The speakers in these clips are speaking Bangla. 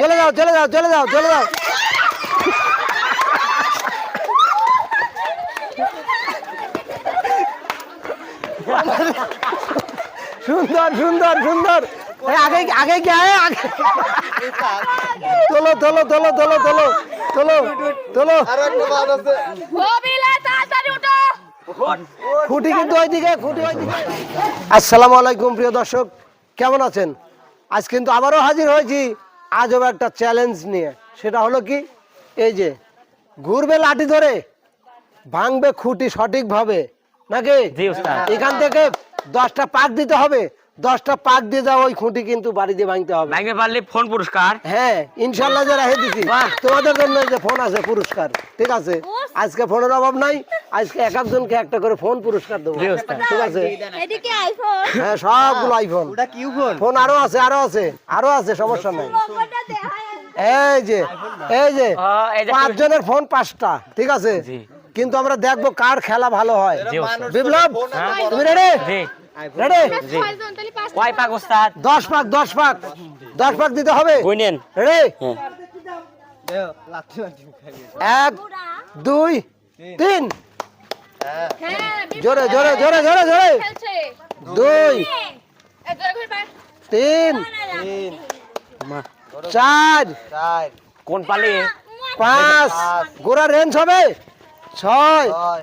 চলে যাও চলে যাও চলে যাও চলে যাও। সুন্দর সুন্দর সুন্দর। আগে আগে কে আগে। তোলো তোলো তোলো তোলো তোলো তোলো তোলো। খুঁটি কিন্তু ওইদিকে, খুঁটি ওইদিকে। আসসালামু আলাইকুম, প্রিয় দর্শক। কেমন আছেন? আজ কিন্তু আবারও হাজির হয়েছি আজও একটা চ্যালেঞ্জ নিয়ে। সেটা হলো কি এই যে ঘুরবে লাঠি ধরে ভাঙবে খুঁটি সঠিকভাবে নাকি? এখান থেকে দশটা পাক দিতে হবে দশটা পাক দিয়ে যাও ওই খুঁটি কিন্তু বাড়ি দিয়ে ভাঙতে হবে। ভাঙতে পারলে ফোন পুরস্কার। হ্যাঁ ইনশাল্লাহ যে রেখে দিছি। তোমাদের জন্য যে ফোন আছে পুরস্কার ঠিক আছে? আজকে ফোনের অভাব নাই আজকে এক একজনকে একটা করে ফোন পুরস্কার দেবো। ঠিক আছে? হ্যাঁ সবগুলো আইফোন। ফোন? ফোন আরও আছে আরও আছে আরও আছে সমস্যা নাই। এই যে এই যে ও, এই যে- পাঁচজনের ফোন পাঁচটা ঠিক আছে? কিন্তু আমরা দেখব কার খেলা ভালো হয়। বিপ্লব তুমি রেডি রেডি জি কয় পাক ওস্তাদ? দশ পাক দশ পাক। দশ পাক দিতে হবে? গুনেন রেডি দেও লাঠি মারছি খাই এক দুই তিন। হ্যাঁ জোরে জোরে জোরে জোরে জোরে। দুই। তিন। তিন। চার। চার। কোন পালে? পাঁচ। গোড়া রেঞ্জ হবে? ছয়। ছয়।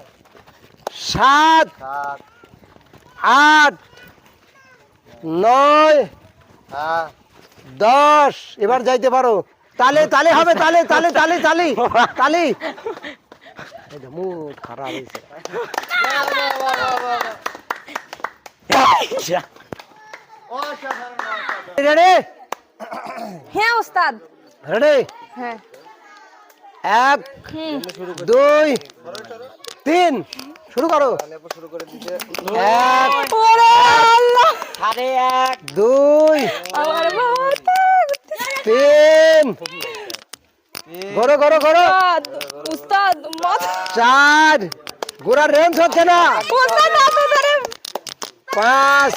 সাত। সাত। আট নয় দশ। এবার যাইতে পারো। তালে তালে হবে তালে তালে তালে তালি তালি। মুড খারাপ হয়েছে রেডি? হ্যাঁ ওস্তাদ। রেডি? হ্যাঁ। এক দুই তিন। শুরু করো। শুরু করে দিতে। এক দুই তিন। চার। গোড়ার রেঞ্জ হচ্ছে না। পাঁচ।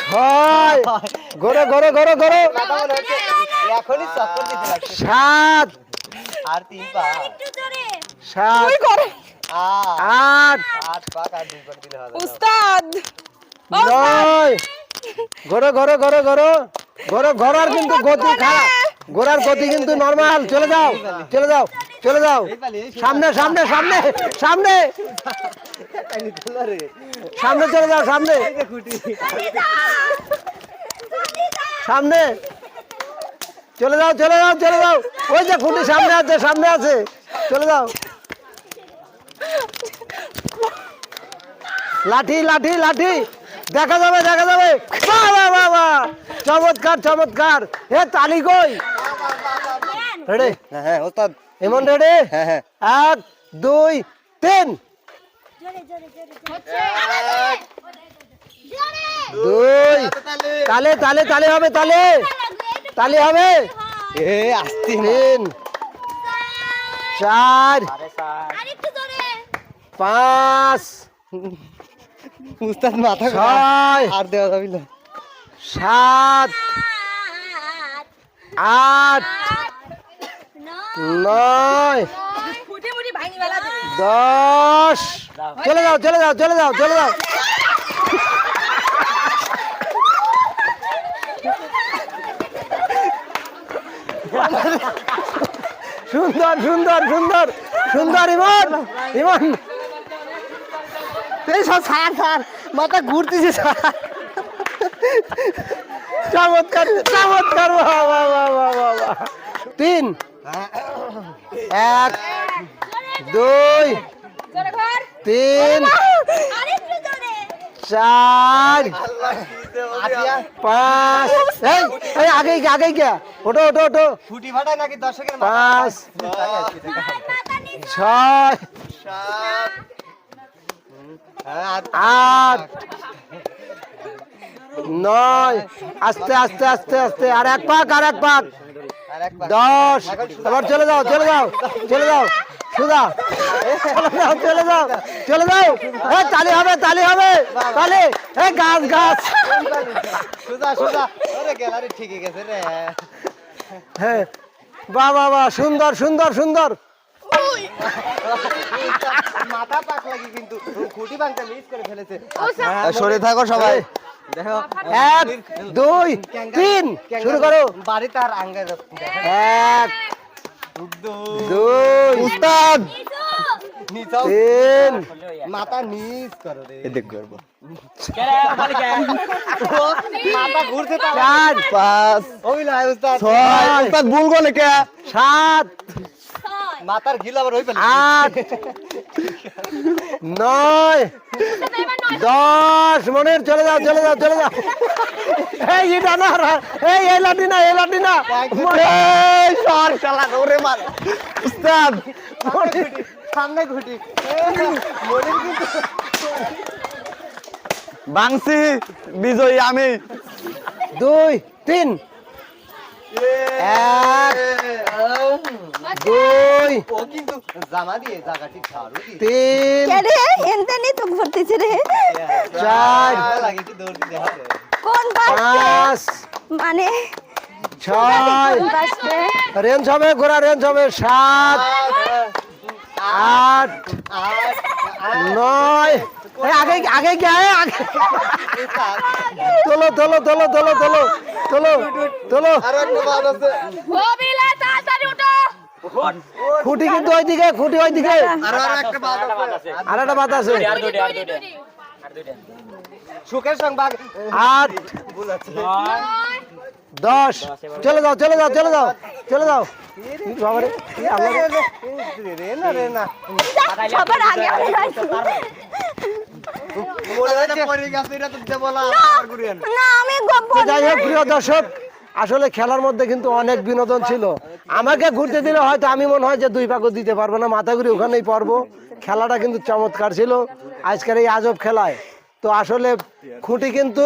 ছয়। গড়ো গড়ো গড়ো গড়ো এখনই চক্কর দিতে লাগছে। সাত। আর তিন পা। সাত করে। আট। আট। আট পাক আর দুই পাক দিলে হবে উস্তাদ। নয়। গড়ো গড়ো গড়ো গড়ো গড়ো ঘোড়ার কিন্তু গতি খারাপ। ঘোড়ার গতি কিন্তু নর্মাল চলে যাও চলে যাও চলে যাও। সামনে সামনে সামনে সামনে। সামনে চলে যাও সামনে। সামনে। চলে যাও চলে যাও চলে যাও। ওই যে খুঁটি সামনে আছে সামনে আছে। চলে যাও। লাঠি লাঠি লাঠি। দেখা যাবে দেখা যাবে। বাহ, বাহ, বাহ, বাহ। চমৎকার চমৎকার। হে তালি কই? রেডি হ্যাঁ হ্যাঁ ওস্তাদ। এমন রেডি হ্যাঁ হ্যাঁ। এক দুই তিন। দুই। তালে তালে তালে হবে তালে। তালে হবে। এ আসতি তিন। চার। পাঁচ। উস্তাদ মাথা ছয়। আর দেওয়া যাবে না। সাত। আট। নয়। দশ। চলে যাও চলে যাও চলে যাও চলে যাও। সুন্দর সুন্দর সুন্দর সুন্দর ইমন ইমন। এই সব স্যার স্যার মাথা ঘুরতেছে স্যার চমৎকার চমৎকার। তিন এক দুই তিন চার পাঁচ। এই আগে আগে গিয়া। ওটো ওটো ওটো পাঁচ ছয় সাত আট নয়। আস্তে আস্তে আস্তে আস্তে। আর এক পাক আর এক পাক দশ। এবার চলে যাও চলে যাও চলে যাও। সুদা চলে যাও চলে যাও। এ, তালি হবে তালি হবে তালি। গাছ গাছ। সোজা সোজা ওরে গ্যালারি ঠিকই গেছে রে। হ্যাঁ। বাহ বাহ বাহ। সুন্দর সুন্দর সুন্দর। মাথা পাক লাগি কিন্তু? খুঁটি ভাঙতে মিস করে ফেলেছে। সরে থাকো সবাই। দেখো। এক দুই তিন শুরু করো। বাড়ি তার আঙ্গার এক দুই উস্তাদ। তিন। মাথা নিচ করো রে। করব। মাথা ঘুরছে চার পাঁচ ওই না উস্তাদ। ছয়। উস্তাদ ভুল করলে কে? সাত। মাথার গিল আবার ওই পেলে আট নয় দশ মনের চলে যাও চলে যাও চলে যাও। এই এটা না এই এই লাঠি না এই লাঠি না। এই সর শালা ওরে মার। উস্তাদ সামনে ঘুটি মনির কিন্তু বাংসি বিজয়ী আমি। দুই তিন। এক। দুই ও কিন্তু জামা দিয়ে জায়গাটি ঝাড়ু দিয়ে তিন রে? এনতে নি তো ভর্তিছে রে। চার। লাগে কি দৌড় দিতে হবে। কোন বাস? পাঁচ। মানে? ছয়। রেঞ্জ হবে ঘোড়া রেঞ্জ হবে সাত। আট। আট নয় আগে আগে কে আগে আগে। তোলো তোলো তোলো তোলো তোলো তোলো তোলো আর একটা বাদ আছে ও বিলা তাড়াতাড়ি উঠো খুঁটি কিন্তু ওইদিকে খুঁটি ওইদিকে। আর আর একটা বাদ আছে। সুখের সংবাদ। আট দশ। চলে যাও চলে যাও চলে যাও চলে যাও। দর্শক আসলে খেলার মধ্যে কিন্তু অনেক বিনোদন ছিল। আমাকে ঘুরতে দিলে হয়তো আমি মনে হয় যে দুই পাকও দিতে পারব না। মাথা ঘুরি ওখানেই পড়ব। খেলাটা কিন্তু চমৎকার ছিল। আজকের এই আজব খেলায়। তো আসলে খুঁটি কিন্তু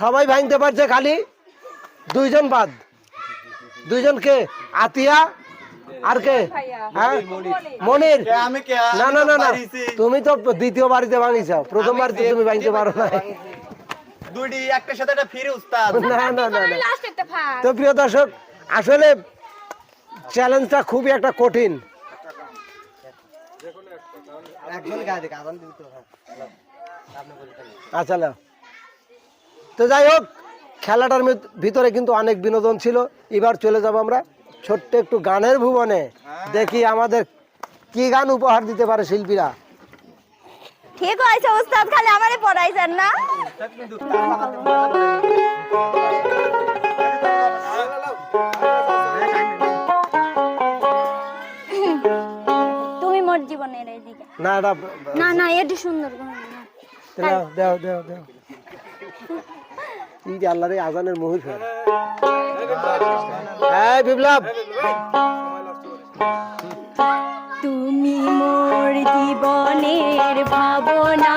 সবাই ভাঙতে পারছে খালি দুইজন বাদ। দুইজনকে আতিয়া আর কে? হ্যাঁ? মনির? না না না না। তুমি তো দ্বিতীয় বাড়িতে ভাঙিছো। প্রথম বাড়িতে তুমি ভাঙতে পারো না দুইটি একটার সাথে একটা ফিরে উস্তাদ। না না না একটা তো প্রিয় দর্শক আসলে চ্যালেঞ্জটা খুবই একটা কঠিন। আচ্ছা তো যাই হোক খেলাটার ভিতরে কিন্তু অনেক বিনোদন ছিল। এবার চলে যাব আমরা ছোট্ট একটু গানের ভুবনে। দেখি আমাদের কি গান উপহার দিতে পারে শিল্পীরা। ঠিক হয়েছে উস্তাদ খালি আমারে পড়াইছেন না? জীবনের এইদিকে না এটা না না এটি সুন্দর দাও দাও দাও দাও দেও দেও। কি যে আল্লাহর আজানের মুহুর এই বিপ্লব। তুমি মোর জীবনের ভাবনা।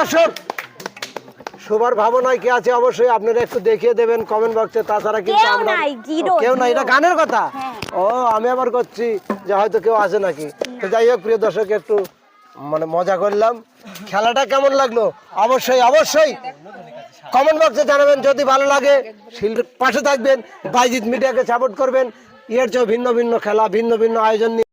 দর্শক সবার ভাবনায় কে আছে অবশ্যই আপনারা একটু দেখিয়ে দেবেন কমেন্ট বক্সে তাছাড়া কিন্তু আমরা কেউ নাই এটা গানের কথা? হ্যাঁ। ও আমি আবার করছি যে হয়তো কেউ আছে নাকি। তো যাই হোক প্রিয় দর্শক একটু মানে মজা করলাম। খেলাটা কেমন লাগল? অবশ্যই অবশ্যই কমেন্ট বক্সে জানাবেন। যদি ভালো লাগে শিল্ডের পাশে থাকবেন বাইজিৎ মিডিয়াকে সাপোর্ট করবেন। এর চেয়েও ভিন্ন ভিন্ন খেলা ভিন্ন ভিন্ন আয়োজন নিয়ে